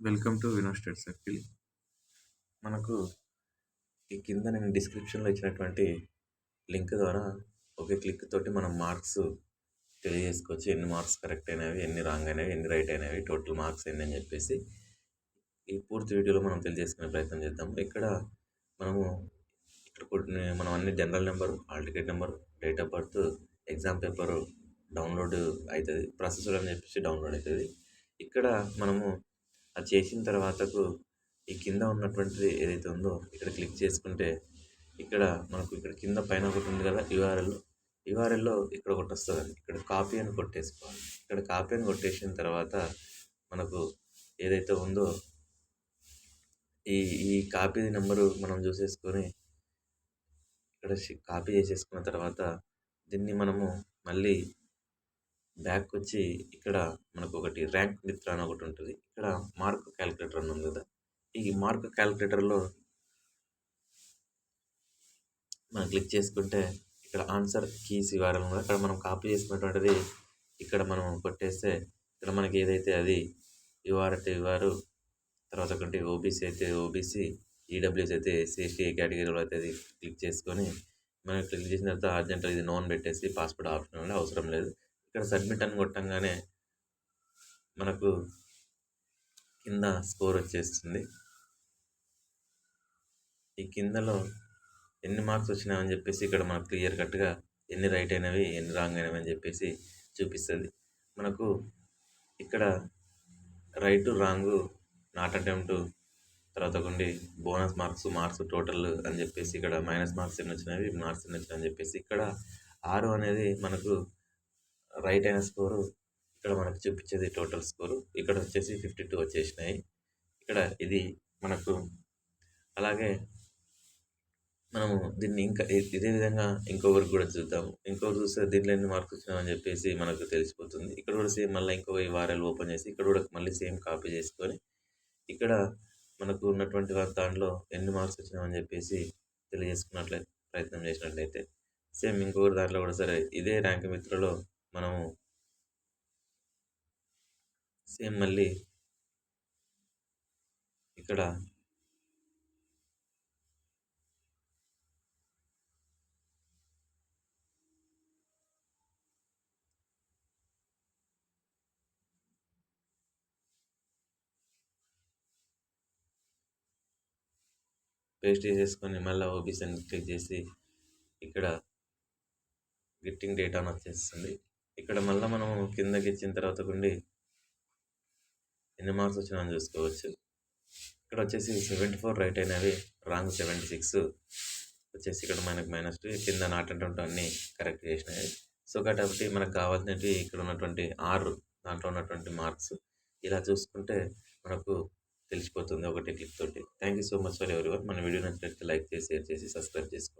Welcome to వినో state circle. మనకు ఈ కింద నేను డిస్క్రిప్షన్లో ఇచ్చినటువంటి లింక్ ద్వారా ఒకే క్లిక్ తోటి మనం మార్క్స్ తెలియజేసుకోవచ్చు. ఎన్ని మార్క్స్ కరెక్ట్ అయినవి ఎన్ని రాంగ్ అయినవి ఎన్ని రైట్ అయినవి టోటల్ మార్క్స్ ఎన్ని అని చెప్పేసి ఈ పూర్తి వీడియోలో మనం తెలియజేసుకునే ప్రయత్నం చేద్దాం. ఇక్కడ మనము ఇక్కడ కొన్ని మనం అన్ని general number hall ticket number date of birth exam paper download అవుతుంది ప్రాసెసర్ అని చెప్పేసి డౌన్లోడ్ అవుతుంది ఇక్కడ మనము అది చేసిన తర్వాతకు ఈ కింద ఉన్నటువంటిది ఏదైతే ఉందో ఇక్కడ క్లిక్ చేసుకుంటే ఇక్కడ మనకు ఇక్కడ కింద పైన ఒకటి ఉంది కదా యూఆర్ఎల్ యూఆర్ఎల్లో ఇక్కడ ఒకటి వస్తుంది ఇక్కడ కాపీ అని కొట్టేసుకోవాలి. ఇక్కడ కాపీ అని కొట్టేసిన తర్వాత మనకు ఏదైతే ఉందో ఈ ఈ కాపీ నెంబరు మనం చూసేసుకొని ఇక్కడ కాపీ చేసేసుకున్న తర్వాత దీన్ని మనము మళ్ళీ బ్యాక్ వచ్చి ఇక్కడ మనకు ఒకటి ర్యాంక్ మిత్ర అని ఒకటి ఉంటుంది. ఇక్కడ మార్క్ క్యాలిక్యులేటర్ అని ఉంది కదా. ఈ మార్క్ క్యాలిక్యులేటర్లో మనం క్లిక్ చేసుకుంటే ఇక్కడ ఆన్సర్ కీస్ ఇవ్వాలి అక్కడ మనం కాపీ చేసుకున్నటువంటిది ఇక్కడ మనం కొట్టేస్తే ఇక్కడ మనకి ఏదైతే అది యూఆర్ అయితే యూఆర్ తర్వాత ఒకటి ఓబీసీ అయితే ఓబీసీ ఈడబ్ల్యూస్ అయితే ఎస్సీ ఎస్టీ కేటగిరీలో అయితే అది క్లిక్ చేసుకొని మనం క్లిక్ చేసిన తర్వాత అర్జెంట్ ఇది నోన్ పెట్టేసి పాస్పోర్ట్ ఆప్షన్ అవసరం లేదు. ఇక్కడ సబ్మిట్ అని కొట్టంగానే మనకు కింద స్కోర్ వచ్చేస్తుంది. ఈ కిందలో ఎన్ని మార్క్స్ వచ్చినాయని చెప్పేసి ఇక్కడ మనకు క్లియర్ కట్గా ఎన్ని రైట్ అయినవి ఎన్ని రాంగ్ అయినవి అని చెప్పేసి చూపిస్తుంది. మనకు ఇక్కడ రైట్ రాంగ్ నాట్ అటెంప్ట్ తర్వాత కొన్ని బోనస్ మార్క్స్ మార్క్స్ టోటల్ అని చెప్పేసి ఇక్కడ మైనస్ మార్క్స్ ఎన్ని వచ్చినవి మార్క్స్ ఎన్ని వచ్చినాయి అని చెప్పేసి ఇక్కడ ఆరు అనేది మనకు రైట్ అయిన స్కోరు ఇక్కడ మనకు చూపించేది టోటల్ స్కోరు. ఇక్కడ వచ్చేసి ఫిఫ్టీ టూ వచ్చేసినాయి. ఇక్కడ ఇది మనకు అలాగే మనము దీన్ని ఇంకా ఇదే విధంగా ఇంకొకరికి కూడా చూద్దాము. ఇంకొకరు చూస్తే దీంట్లో ఎన్ని మార్క్స్ వచ్చినామని చెప్పేసి మనకు తెలిసిపోతుంది. ఇక్కడ కూడా సేమ్ మళ్ళీ ఇంకొక ఈ వారాలు ఓపెన్ చేసి ఇక్కడ కూడా మళ్ళీ సేమ్ కాపీ చేసుకొని ఇక్కడ మనకు ఉన్నటువంటి దాంట్లో ఎన్ని మార్క్స్ వచ్చినామని చెప్పేసి తెలియజేసుకున్నట్లయితే ప్రయత్నం చేసినట్లయితే. సేమ్ ఇంకొకరు దాంట్లో కూడా సరే ఇదే ర్యాంక్ మిత్రలో మనము సేమ్ మళ్ళీ ఇక్కడ పేస్ట్ చేసేసుకొని మళ్ళీ ఓబీసీ అని క్లిక్ చేసి ఇక్కడ గిట్టింగ్ డేటా అని వచ్చేస్తుంది. ఇక్కడ మళ్ళీ మనం కిందకి ఇచ్చిన తర్వాత గుండి ఎన్ని మార్క్స్ వచ్చినాయని చూసుకోవచ్చు. ఇక్కడ వచ్చేసి సెవెంటీ ఫోర్ రైట్ అయినవి రాంగ్ సెవెంటీ సిక్స్ వచ్చేసి ఇక్కడ మనకు మైనస్ టూ కింద నాట్ అంటే కరెక్ట్ చేసినవి. సో కాబట్టి మనకు కావాల్సినవి ఇక్కడ ఉన్నటువంటి ఆరు దాంట్లో ఉన్నటువంటి మార్క్స్ ఇలా చూసుకుంటే మనకు తెలిసిపోతుంది ఒకటి క్లిక్ తోటి. Thank you so much for ఎవరి మన వీడియో నచ్చినట్లయితే లైక్ చేసి షేర్ చేసి సబ్స్క్రైబ్ చేసుకోండి.